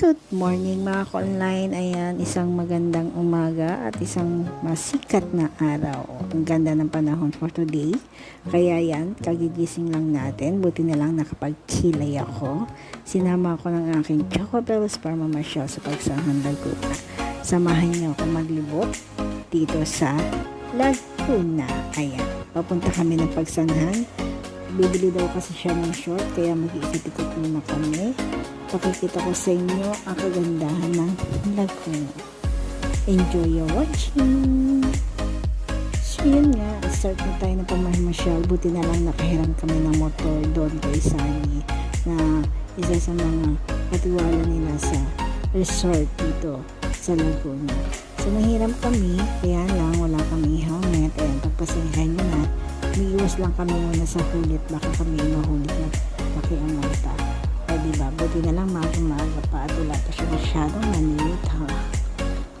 Good morning mga ka-online. Ayan, isang magandang umaga at isang masikat na araw. Ang ganda ng panahon for today. Kaya yan, kagigising lang natin. Buti na lang nakapagkilay ako. Sinama ako ng aking Choco Bells para mamasyal sa Pagsangan Laguna. Samahan niyo ako maglibot dito sa Laguna. Ayan, papunta kami ng Pagsanhan. Bibili daw kasi siya ng short, kaya mag-iikot-ikot muna kami pakikita ko sa inyo ang kagandahan ng Laguna. Enjoy your watching! So yun nga, start na tayo ng pamamasyal. Buti na lang nakahiram kami ng motor doon kay Sunny na isa sa mga patiwala nila sa resort dito sa Laguna. So nahiram kami, kaya lang wala kami helmet. Ayan, pagpasensyahan nyo na, umiiwas lang kami muna sa hulit. Baka kami mahulit na pakiamata. Ay, diba? Buti na lang maaga-maaga pa at wala pa siya masyadong maninit, ha?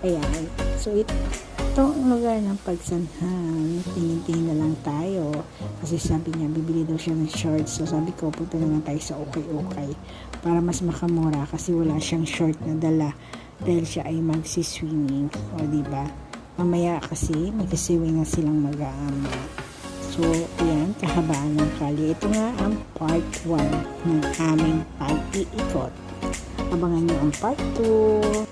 Ayan. So, ito, ito ang lugar ng pagsanhan. Tingin-tingin na lang tayo. Kasi sabi niya, bibili daw siya ng shorts. So, sabi ko, punta na lang tayo sa okay-okay. Para mas makamura kasi wala siyang short na dala. Dahil siya ay magsiswimming. O, diba? Mamaya kasi, mag-swimming na silang mag-aama. So, ayan, kahabaan ng kali. Ito nga ang part 1 ng aming pag-iikot. Abangan nyo ang part 2.